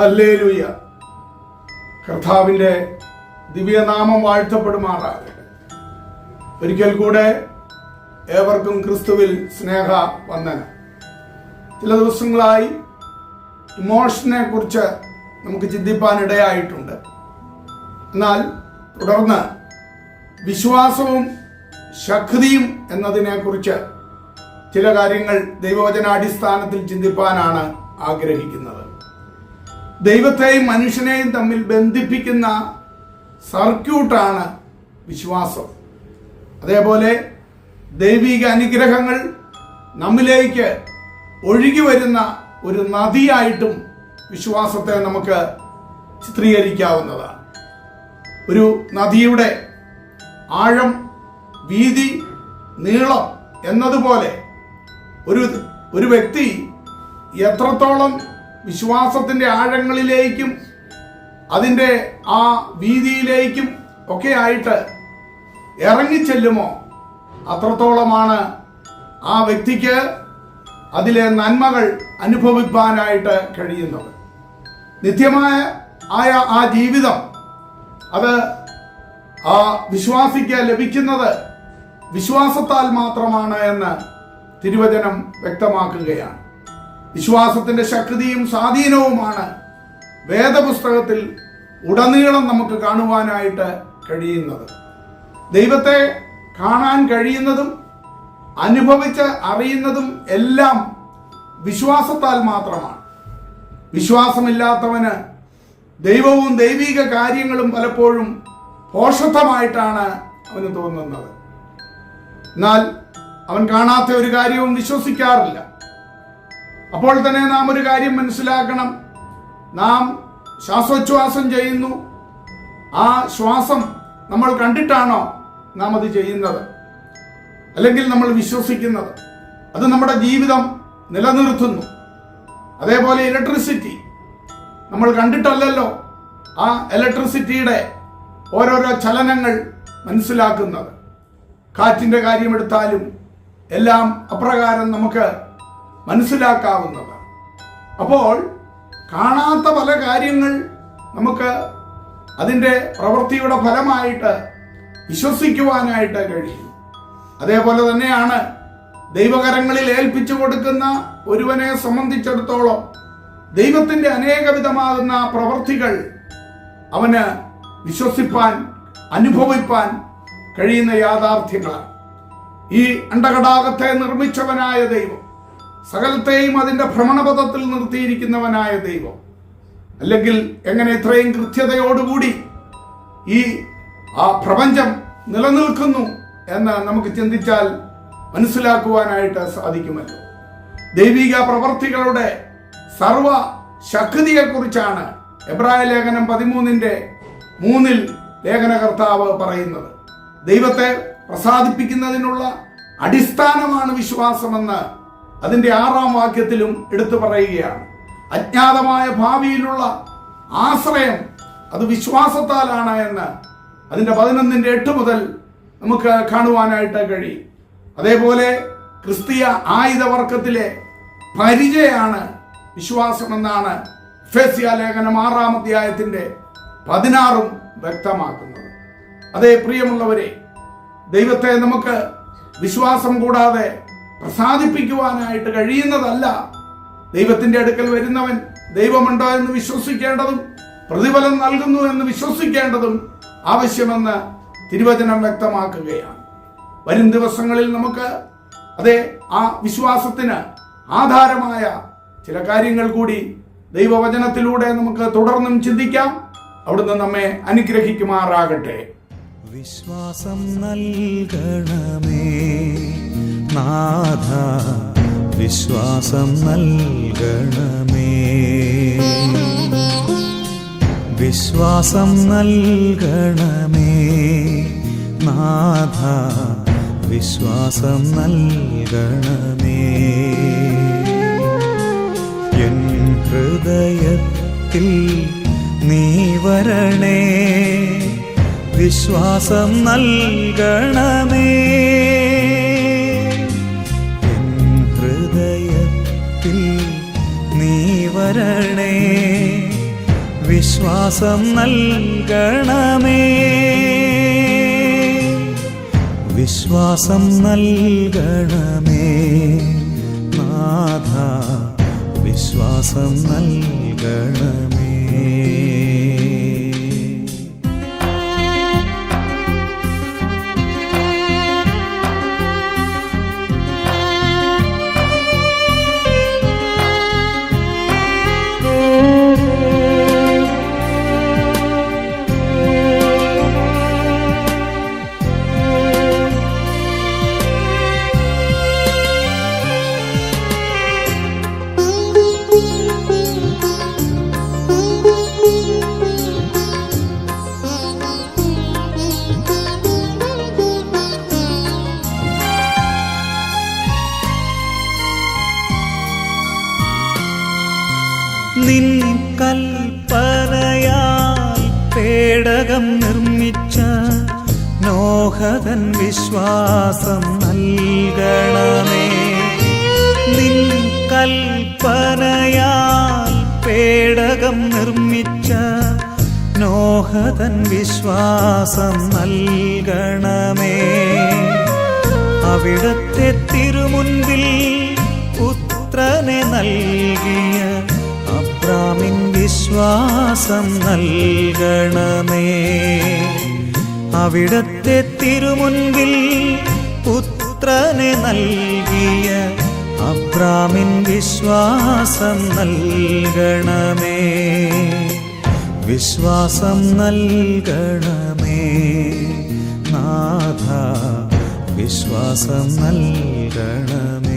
Hallelujah. കർത്താവിന്റെ ദിവ്യനാമം വാഴ്ത്തപ്പെടുമാറാകട്ടെ. ഒരിക്കൽ കൂടെ ഏവർക്കും ക്രിസ്തുവിൽ സ്നേഹ വന്ദനം. ചില ദിവസങ്ങളായി ഇമോഷനെ കുറിച്ച് നമുക്ക് ചിന്തിപ്പാൻ ഇടയായിട്ടുണ്ട് എന്നാൽ തുടർന്ന് വിശ്വാസവും ശക്തിയും എന്നതിനെക്കുറിച്ച് ചില കാര്യങ്ങൾ ദൈവവചനാടിസ്ഥാനത്തിൽ ചിന്തിപ്പാനാണ് ആഗ്രഹിക്കുന്നത്. ദൈവത്തെയും മനുഷ്യനെയും തമ്മിൽ ബന്ധിപ്പിക്കുന്ന സർക്യൂട്ടാണ് വിശ്വാസം. അതേപോലെ ദൈവിക അനുഗ്രഹങ്ങൾ നമ്മിലേക്ക് ഒഴുകി വരുന്ന ഒരു നദിയായിട്ടും വിശ്വാസത്തെ നമുക്ക് ചിത്രീകരിക്കാവുന്നതാണ്. ഒരു നദിയുടെ ആഴം വീതി നീളം എന്നതുപോലെ ഒരു ഒരു വ്യക്തി എത്രത്തോളം വിശ്വാസത്തിന്റെ ആഴങ്ങളിലേക്കും അതിന്റെ ആ വീതിയിലേക്കും ഒക്കെ ആയിട്ട് ഇറങ്ങിച്ചെല്ലുമോ? അത്രത്തോളമാണ് ആ വ്യക്തിക്ക് അതിലെ നന്മകൾ അനുഭവിക്കാനായിട്ട് കഴിയുന്നത്. നിത്യമായ ആയ ആ ജീവിതം അത് ആ വിശ്വാസിക്ക് ലഭിക്കുന്നത് വിശ്വാസത്താൽ മാത്രമാണ് എന്ന് തിരുവചനം വ്യക്തമാക്കുകയാണ്. വിശ്വാസത്തിന്റെ ശക്തിയും സ്വാധീനവുമാണ് വേദപുസ്തകത്തിൽ ഉടനീളം നമുക്ക് കാണുവാനായിട്ട് കഴിയുന്നത്. ദൈവത്തെ കാണാൻ കഴിയുന്നതും അനുഭവിച്ച് അറിയുന്നതും എല്ലാം വിശ്വാസത്താൽ മാത്രമാണ്. വിശ്വാസമില്ലാത്തവന് ദൈവവും ദൈവിക കാര്യങ്ങളും പലപ്പോഴും പോഷത്വമായിട്ടാണ് അവന് തോന്നുന്നത്. എന്നാൽ അവൻ കാണാത്ത ഒരു കാര്യവും വിശ്വസിക്കാറില്ല. അപ്പോൾ തന്നെ നാം ഒരു കാര്യം മനസ്സിലാക്കണം. നാം ശ്വാസോച്ഛ്വാസം ചെയ്യുന്നു. ആ ശ്വാസം നമ്മൾ കണ്ടിട്ടാണോ നാം അത് ചെയ്യുന്നത്? അല്ലെങ്കിൽ നമ്മൾ വിശ്വസിക്കുന്നത്? അത് നമ്മുടെ ജീവിതം നിലനിർത്തുന്നു. അതേപോലെ ഇലക്ട്രിസിറ്റി നമ്മൾ കണ്ടിട്ടല്ലല്ലോ ആ ഇലക്ട്രിസിറ്റിയുടെ ഓരോരോ ചലനങ്ങൾ മനസ്സിലാക്കുന്നത്. കാറ്റിന്റെ കാര്യമെടുത്താലും എല്ലാം അപ്രകാരം നമുക്ക് മനസ്സിലാക്കാവുന്നതാണ്. അപ്പോൾ കാണാത്ത പല കാര്യങ്ങൾ നമുക്ക് അതിന്റെ പ്രവൃത്തിയുടെ ഫലമായിട്ട് വിശ്വസിക്കുവാനായിട്ട് കഴിയും. അതേപോലെ തന്നെയാണ് ദൈവകരങ്ങളിൽ ഏൽപ്പിച്ചു കൊടുക്കുന്ന ഒരുവനെ സംബന്ധിച്ചിടത്തോളം ദൈവത്തിന്റെ അനേകവിധമാകുന്ന പ്രവൃത്തികൾ അവന് വിശ്വസിപ്പാൻ അനുഭവിപ്പാൻ കഴിയുന്ന യാഥാർത്ഥ്യങ്ങളാണ്. ഈ അണ്ടകടാകത്തെ നിർമ്മിച്ചവനായ ദൈവം സകലത്തെയും അതിന്റെ ഭ്രമണപഥത്തിൽ നിർത്തിയിരിക്കുന്നവനായ ദൈവം. അല്ലെങ്കിൽ എങ്ങനെ ഇത്രയും കൃത്യതയോടുകൂടി ഈ ആ പ്രപഞ്ചം നിലനിൽക്കുന്നു എന്ന് നമുക്ക് ചിന്തിച്ചാൽ മനസ്സിലാക്കുവാനായിട്ട് സാധിക്കുമല്ലോ. ദൈവിക പ്രവർത്തികളുടെ സർവ ശക്തിയെക്കുറിച്ചാണ് എബ്രായ ലേഖനം പതിമൂന്നിന്റെ മൂന്നിൽ ലേഖനകർത്താവ് പറയുന്നത്. ദൈവത്തെ പ്രസാദിപ്പിക്കുന്നതിനുള്ള അടിസ്ഥാനമാണ് വിശ്വാസമെന്ന് അതിന്റെ ആറാം വാക്യത്തിലും എടുത്തു പറയുകയാണ്. അജ്ഞാതമായ ഭാവിയിലുള്ള ആശ്രയം അത് വിശ്വാസത്താലാണ് എന്ന് അതിന്റെ പതിനൊന്നിന്റെ എട്ട് മുതൽ നമുക്ക് കാണുവാനായിട്ട് കഴിയും. അതേപോലെ ക്രിസ്തീയ ആയുധവർഗത്തിലെ പരിചയമാണ് വിശ്വാസമെന്നാണ് ഫെസിയ ലേഖനം ആറാം അധ്യായത്തിന്റെ പതിനാറും വ്യക്തമാക്കുന്നത്. അതേ പ്രിയമുള്ളവരെ ദൈവത്തെ നമുക്ക് വിശ്വാസം കൂടാതെ പ്രസാദിപ്പിക്കുവാനായിട്ട് കഴിയുന്നതല്ല ദൈവത്തിന്റെ അടുക്കൽ വരുന്നവൻ ദൈവമുണ്ടോ എന്ന് വിശ്വസിക്കേണ്ടതും പ്രതിഫലം നൽകുന്നു എന്ന് വിശ്വസിക്കേണ്ടതും ആവശ്യമെന്ന് തിരുവചനം വ്യക്തമാക്കുകയാണ്. വരും ദിവസങ്ങളിൽ നമുക്ക് അതെ ആ വിശ്വാസത്തിന് ആധാരമായ ചില കാര്യങ്ങൾ കൂടി ദൈവവചനത്തിലൂടെ നമുക്ക് തുടർന്നും ചിന്തിക്കാം. അവിടുന്ന് നമ്മെ അനുഗ്രഹിക്കുമാറാകട്ടെ. വിശ്വാസം നൽകണമേ. നാഥ വിശ്വാസം നൽകണമേ. വിശ്വാസം നൽകണമേ. നാഥ വിശ്വാസം നൽകണമേ. എൻ ഹൃദയത്തിൽ നീ വരണേ. വിശ്വാസം നൽകണമേ. ഹൃദയത്തിൽ നീ വരണേ. വിശ്വാസം നൽകണമേ. വിശ്വാസം നൽകണമേ. നാഥ വിശ്വാസം നൽകണമേ. നോഹതൻ വിശ്വാസം നൽകണമേ നിൻ കൽപ്പനയാൽ പേടകം നിർമ്മിച്ച നോഹതൻ വിശ്വാസം നൽകണമേ അവിടത്തെ തിരുമുൻപിൽ പുത്രനെ നൽകിയ അബ്രാമിൻ വിശ്വാസം നൽകണമേ അവിടത്തെ തിരുമുൻപിൽ പുത്രനെ നൽകിയ അബ്രാമിൻ വിശ്വാസം നൽകണമേ. വിശ്വാസം നൽകണമേ. നാഥ വിശ്വാസം നൽകണമേ.